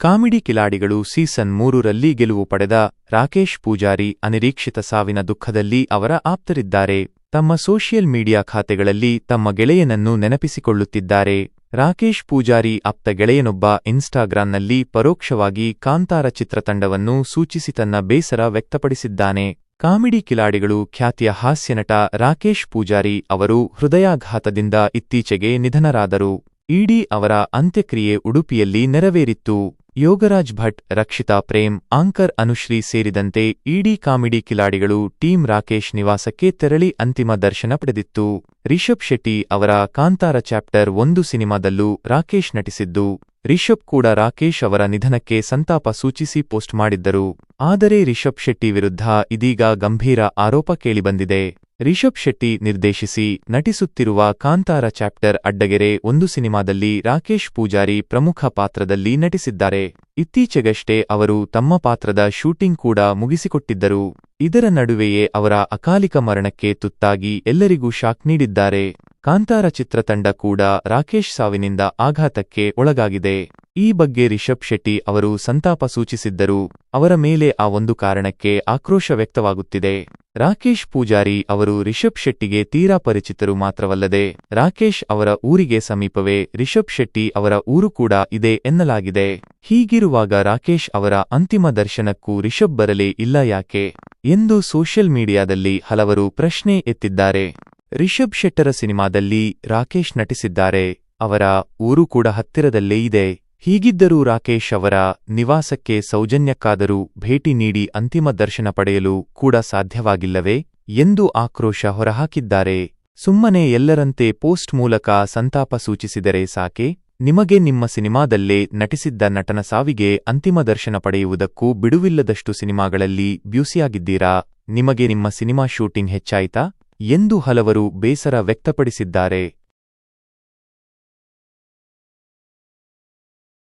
Comedy ಕಿಲಾಡಿಗಳು season ಮೂರರಲ್ಲಿ ಗೆಲುವು ಪಡೆದ ರಾಕೇಶ್ ಪೂಜಾರಿ ಅನಿರೀಕ್ಷಿತ ಸಾವಿನ ದುಃಖದಲ್ಲಿ ಅವರ ಆಪ್ತರಿದ್ದಾರೆ. ತಮ್ಮ ಸೋಷಿಯಲ್ ಮೀಡಿಯಾ ಖಾತೆಗಳಲ್ಲಿ ತಮ್ಮ ಗೆಳೆಯನನ್ನು ನೆನಪಿಸಿಕೊಳ್ಳುತ್ತಿದ್ದಾರೆ. ರಾಕೇಶ್ ಪೂಜಾರಿ ಆಪ್ತ ಗೆಳೆಯನೊಬ್ಬ ಇನ್ಸ್ಟಾಗ್ರಾಂನಲ್ಲಿ ಪರೋಕ್ಷವಾಗಿ ಕಾಂತಾರ ಚಿತ್ರತಂಡವನ್ನು ಸೂಚಿಸಿ ತನ್ನ ಬೇಸರ ವ್ಯಕ್ತಪಡಿಸಿದ್ದಾನೆ. ಕಾಮಿಡಿ ಕಿಲಾಡಿಗಳು ಖ್ಯಾತಿಯ ಹಾಸ್ಯನಟ ರಾಕೇಶ್ ಪೂಜಾರಿ ಅವರು ಹೃದಯಾಘಾತದಿಂದ ಇತ್ತೀಚೆಗೆ ನಿಧನರಾದರು. ಇಡೀ ಅವರ ಅಂತ್ಯಕ್ರಿಯೆ ಉಡುಪಿಯಲ್ಲಿ ನೆರವೇರಿತ್ತು. ಯೋಗರಾಜ್ ಭಟ್, ರಕ್ಷಿತಾ ಪ್ರೇಮ್ ಆಂಕರ್ ಅನುಶ್ರೀ ಸೇರಿದಂತೆ ಇಡಿ ಕಾಮಿಡಿ ಕಿಲಾಡಿಗಳು ಟೀಂ ರಾಕೇಶ್ ನಿವಾಸಕ್ಕೆ ತೆರಳಿ ಅಂತಿಮ ದರ್ಶನ ಪಡೆದಿತ್ತು. ರಿಷಬ್ ಶೆಟ್ಟಿ ಅವರ ಕಾಂತಾರ ಚಾಪ್ಟರ್ ಒಂದು ಸಿನಿಮಾದಲ್ಲೂ ರಾಕೇಶ್ ನಟಿಸಿದ್ದು. ರಿಷಬ್ ಕೂಡ ರಾಕೇಶ್ ಅವರ ನಿಧನಕ್ಕೆ ಸಂತಾಪ ಸೂಚಿಸಿ ಪೋಸ್ಟ್ ಮಾಡಿದ್ದರು. ಆದರೆ ರಿಷಬ್ ಶೆಟ್ಟಿ ವಿರುದ್ಧ ಇದೀಗ ಗಂಭೀರ ಆರೋಪ ಕೇಳಿಬಂದಿದೆ. ರಿಷಬ್ ಶೆಟ್ಟಿ ನಿರ್ದೇಶಿಸಿ ನಟಿಸುತ್ತಿರುವ ಕಾಂತಾರ ಚಾಪ್ಟರ್ ಅಡ್ಡಗೆರೆ ಒಂದು ಸಿನಿಮಾದಲ್ಲಿ ರಾಕೇಶ್ ಪೂಜಾರಿ ಪ್ರಮುಖ ಪಾತ್ರದಲ್ಲಿ ನಟಿಸಿದ್ದಾರೆ. ಇತ್ತೀಚೆಗಷ್ಟೇ ಅವರು ತಮ್ಮ ಪಾತ್ರದ ಶೂಟಿಂಗ್ ಕೂಡ ಮುಗಿಸಿಕೊಟ್ಟಿದ್ದರು. ಇದರ ನಡುವೆಯೇ ಅವರ ಅಕಾಲಿಕ ಮರಣಕ್ಕೆ ತುತ್ತಾಗಿ ಎಲ್ಲರಿಗೂ ಶಾಕ್ ನೀಡಿದ್ದಾರೆ. ಕಾಂತಾರ ಚಿತ್ರತಂಡ ಕೂಡ ರಾಕೇಶ್ ಸಾವಿನಿಂದ ಆಘಾತಕ್ಕೆ ಒಳಗಾಗಿದೆ. ಈ ಬಗ್ಗೆ ರಿಷಬ್ ಶೆಟ್ಟಿ ಅವರು ಸಂತಾಪ ಸೂಚಿಸಿದ್ದರು. ಅವರ ಮೇಲೆ ಆ ಒಂದು ಕಾರಣಕ್ಕೆ ಆಕ್ರೋಶ ವ್ಯಕ್ತವಾಗುತ್ತಿದೆ. ರಾಕೇಶ್ ಪೂಜಾರಿ ಅವರು ರಿಷಬ್ ಶೆಟ್ಟಿಗೆ ತೀರಾ ಪರಿಚಿತರು ಮಾತ್ರವಲ್ಲದೆ ರಾಕೇಶ್ ಅವರ ಊರಿಗೆ ಸಮೀಪವೇ ರಿಷಬ್ ಶೆಟ್ಟಿ ಅವರ ಊರು ಕೂಡ ಇದೆ ಎನ್ನಲಾಗಿದೆ. ಹೀಗಿರುವಾಗ ರಾಕೇಶ್ ಅವರ ಅಂತಿಮ ದರ್ಶನಕ್ಕೂ ರಿಷಬ್ ಬರಲೇ ಇಲ್ಲ ಯಾಕೆ? ಎಂದು ಸೋಷಿಯಲ್ ಮೀಡಿಯಾದಲ್ಲಿ ಹಲವರು ಪ್ರಶ್ನೆ ಎತ್ತಿದ್ದಾರೆ. ರಿಷಬ್ ಶೆಟ್ಟರ ಸಿನಿಮಾದಲ್ಲಿ ರಾಕೇಶ್ ನಟಿಸಿದ್ದಾರೆ. ಅವರ ಊರು ಕೂಡ ಹತ್ತಿರದಲ್ಲೇ ಇದೆ. ಹೀಗಿದ್ದರೂ ರಾಕೇಶ್ ಅವರ ನಿವಾಸಕ್ಕೆ ಸೌಜನ್ಯಕ್ಕಾದರೂ ಭೇಟಿ ನೀಡಿ ಅಂತಿಮ ದರ್ಶನ ಪಡೆಯಲು ಕೂಡ ಸಾಧ್ಯವಾಗಿಲ್ಲವೇ ಎಂದು ಆಕ್ರೋಶ ಹೊರಹಾಕಿದ್ದಾರೆ. ಸುಮ್ಮನೆ ಎಲ್ಲರಂತೆ ಪೋಸ್ಟ್ ಮೂಲಕ ಸಂತಾಪ ಸೂಚಿಸಿದರೆ ಸಾಕೆ? ನಿಮಗೆ ನಿಮ್ಮ ಸಿನಿಮಾದಲ್ಲೇ ನಟಿಸಿದ್ದ ನಟನ ಸಾವಿಗೆ ಅಂತಿಮ ದರ್ಶನ ಪಡೆಯುವುದಕ್ಕೂ ಬಿಡುವಿಲ್ಲದಷ್ಟು ಸಿನಿಮಾಗಳಲ್ಲಿ ಬ್ಯೂಸಿಯಾಗಿದ್ದೀರಾ? ನಿಮಗೆ ನಿಮ್ಮ ಸಿನಿಮಾ ಶೂಟಿಂಗ್ ಹೆಚ್ಚಾಯಿತಾ? ಎಂದು ಹಲವರು ಬೇಸರ ವ್ಯಕ್ತಪಡಿಸಿದ್ದಾರೆ.